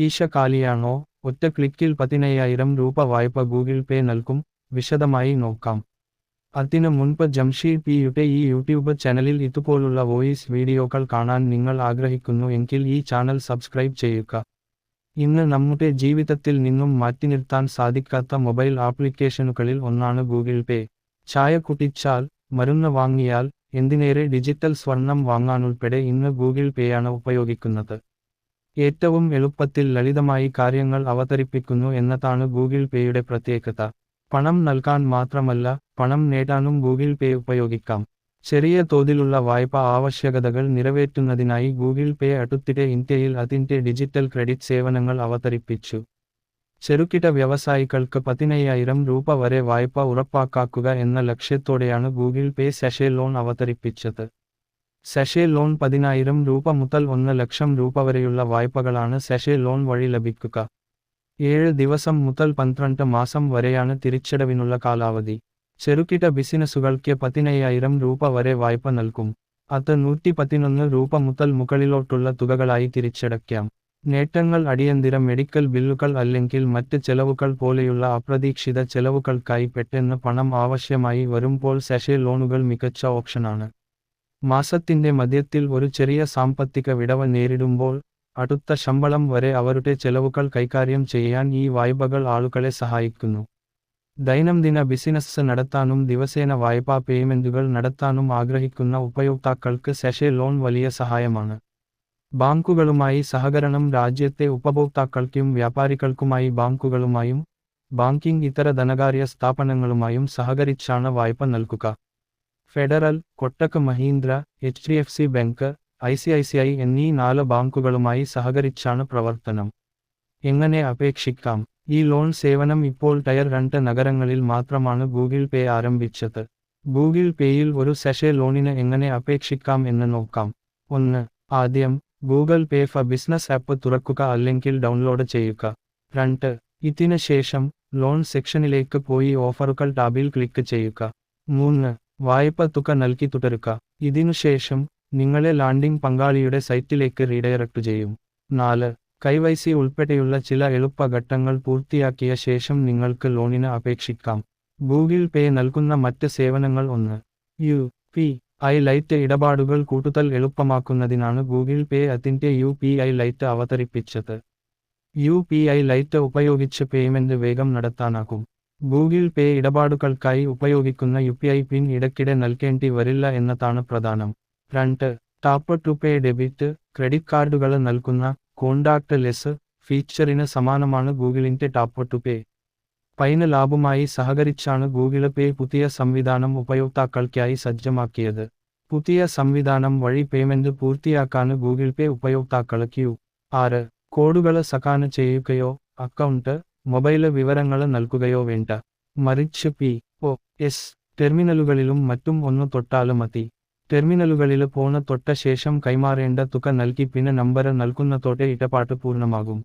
കീശ കാലിയാണോ ഒറ്റ ക്ലിക്കിൽ പതിനയ്യായിരം രൂപ വായ്പ ഗൂഗിൾ പേ നൽകും. വിശദമായി നോക്കാം. അതിനു മുൻപ് ജംഷീദ് പിയുടെ ഈ യൂട്യൂബ് ചാനലിൽ ഇതുപോലുള്ള വോയിസ് വീഡിയോകൾ കാണാൻ നിങ്ങൾ ആഗ്രഹിക്കുന്നു എങ്കിൽ ഈ ചാനൽ സബ്സ്ക്രൈബ് ചെയ്യുക. ഇന്ന് നമ്മുടെ ജീവിതത്തിൽ നിന്നും മാറ്റി നിർത്താൻ സാധിക്കാത്ത മൊബൈൽ ആപ്ലിക്കേഷനുകളിൽ ഒന്നാണ് ഗൂഗിൾ പേ. ചായ കുടിച്ചാൽ മരുന്ന് വാങ്ങിയാൽ എന്തിനേറെ ഡിജിറ്റൽ സ്വർണം വാങ്ങാനുൾപ്പെടെ ഇന്ന് ഗൂഗിൾ പേയാണ് ഉപയോഗിക്കുന്നത്. ഏറ്റവും എളുപ്പത്തിൽ ലളിതമായി കാര്യങ്ങൾ അവതരിപ്പിക്കുന്നു എന്നതാണ് ഗൂഗിൾ പേയുടെ പ്രത്യേകത. പണം നൽകാൻ മാത്രമല്ല പണം നേടാനും ഗൂഗിൾ പേ ഉപയോഗിക്കാം. ചെറിയ തോതിലുള്ള വായ്പ ആവശ്യകതകൾ നിറവേറ്റുന്നതിനായി ഗൂഗിൾ പേ അടുത്തിടെ ഇന്ത്യയിൽ അതിന്റെ ഡിജിറ്റൽ ക്രെഡിറ്റ് സേവനങ്ങൾ അവതരിപ്പിച്ചു. ചെറുകിട വ്യവസായികൾക്ക് പതിനയ്യായിരം രൂപ വരെ വായ്പ ഉറപ്പാക്കുക എന്ന ലക്ഷ്യത്തോടെയാണ് ഗൂഗിൾ പേ സെഷെ ലോൺ അവതരിപ്പിച്ചത്. സെഷെ ലോൺ പതിനായിരം രൂപ മുതൽ ഒന്ന് ലക്ഷം രൂപ വരെയുള്ള വായ്പകളാണ് സെഷെ ലോൺ വഴി ലഭിക്കുക. ഏഴ് ദിവസം മുതൽ പന്ത്രണ്ട് മാസം വരെയാണ് തിരിച്ചടവിനുള്ള കാലാവധി. ചെറുകിട ബിസിനസ്സുകൾക്ക് പതിനയ്യായിരം രൂപ വരെ വായ്പ നൽകും. അത് നൂറ്റി പതിനൊന്ന് രൂപ മുതൽ മുകളിലോട്ടുള്ള തുകകളായി തിരിച്ചടയ്ക്കാം. നേട്ടങ്ങൾ അടിയന്തിര മെഡിക്കൽ ബില്ലുകൾ അല്ലെങ്കിൽ മറ്റ് ചെലവുകൾ പോലെയുള്ള അപ്രതീക്ഷിത ചെലവുകൾക്കായി പെട്ടെന്ന് പണം ആവശ്യമായി വരുമ്പോൾ സെഷെ ലോണുകൾ മികച്ച ഓപ്ഷനാണ്. മാസത്തിന്റെ മധ്യത്തിൽ ഒരു ചെറിയ സാമ്പത്തിക വിടവ് നേരിടുമ്പോൾ അടുത്ത ശമ്പളം വരെ അവരുടെ ചെലവുകൾ കൈകാര്യം ചെയ്യാൻ ഈ വായ്പകൾ ആളുകളെ സഹായിക്കുന്നു. ദൈനംദിന ബിസിനസ് നടത്താനും ദിവസേന വായ്പാ പേയ്മെന്റുകൾ നടത്താനും ആഗ്രഹിക്കുന്ന ഉപയോക്താക്കൾക്ക് സെഷെ ലോൺ വലിയ സഹായമാണ്. ബാങ്കുകളുമായി സഹകരണം രാജ്യത്തെ ഉപഭോക്താക്കൾക്കും വ്യാപാരികൾക്കുമായി ബാങ്കുകളുമായും ബാങ്കിംഗ് ഇതര ധനകാര്യ സ്ഥാപനങ്ങളുമായും സഹകരിച്ചാണ് വായ്പ നൽകുക. Federal Kotak Mahindra H D F C bank I C I C I എന്നീ നാല് ബാങ്കുകളുമായി സഹകരിച്ചാണ് പ്രവർത്തനം. എങ്ങനെ അപേക്ഷിക്കാം? ഈ ലോൺ സേവനം ഇപ്പോൾ ടയർ രണ്ട് നഗരങ്ങളിൽ മാത്രമാണ് ഗൂഗിൾ പേ ആരംഭിച്ചത്. ഗൂഗിൾ പേയിൽ ഒരു സെഷെ ലോണിന് എങ്ങനെ അപേക്ഷിക്കാം എന്ന് നോക്കാം. ഒന്ന് ആദ്യം ഗൂഗിൾ പേ ഫ ബിസിനസ് ആപ്പ് തുറക്കുക അല്ലെങ്കിൽ ഡൗൺലോഡ് ചെയ്യുക. രണ്ട് ഇതിന് ശേഷം ലോൺ സെക്ഷനിലേക്ക് പോയി ഓഫറുകൾ ടാബിൽ ക്ലിക്ക് ചെയ്യുക. മൂന്ന് വായ്പ തുക നൽകി തുടരുക. ഇതിനുശേഷം നിങ്ങളെ ലാൻഡിംഗ് പങ്കാളിയുടെ സൈറ്റിലേക്ക് റീഡയറക്ട് ചെയ്യും. നാല്. കൈവൈസി ഉൾപ്പെടെയുള്ള ചില എളുപ്പഘട്ടങ്ങൾ പൂർത്തിയാക്കിയ ശേഷം നിങ്ങൾക്ക് ലോണിന് അപേക്ഷിക്കാം. ഗൂഗിൾ പേ നൽകുന്ന മറ്റ് സേവനങ്ങൾ ഒന്ന്. യു പി ഐ ലൈറ്റ് ഇടപാടുകൾ കൂടുതൽ എളുപ്പമാക്കുന്നതിനാണ് ഗൂഗിൾ പേ അതിന്റെ യു പി ഐ ലൈറ്റ് അവതരിപ്പിച്ചത്. യു പി ഐ ലൈറ്റ് ഉപയോഗിച്ച് പേയ്മെന്റ് വേഗം നടത്താനാകും. ഗൂഗിൾ പേ ഇടപാടുകൾക്കായി ഉപയോഗിക്കുന്ന യു പി ഐ പിൻ ഇടയ്ക്കിടെ നൽകേണ്ടി വരില്ല എന്നതാണ് പ്രധാനം. രണ്ട് tap to pay debit credit കാർഡുകൾ നൽകുന്ന കോണ്ടാക്ട് ലെസ് ഫീച്ചറിന് സമാനമാണ് ഗൂഗിളിന്റെ ടാപ്പ് ടു പേ. പൈന ലാഭമായി സഹകരിച്ചാണ് ഗൂഗിൾ പേ പുതിയ സംവിധാനം ഉപയോക്താക്കൾക്കായി സജ്ജമാക്കിയത്. പുതിയ സംവിധാനം വഴി പേയ്മെന്റ് പൂർത്തിയാക്കാൻ ഗൂഗിൾ പേ ഉപയോക്താക്കൾ ക്യൂ ആറ് കോഡുകൾ സകാന് ചെയ്യുകയോ അക്കൗണ്ട് മൊബൈൽ വിവരങ്ങൾ നൽകുകയോ വേണ്ട. മറിച്ച് പി ഒ എസ് ടെർമിനലുകളിലും മറ്റും ഒന്ന് തൊട്ടാലും മതി. ടെർമിനലുകളിൽ പോണ തൊട്ട ശേഷം കൈമാറേണ്ട തുക നൽകി പിന്നെ നമ്പർ നൽകുന്നതോടെ ഇടപാട് പൂർണമാകും.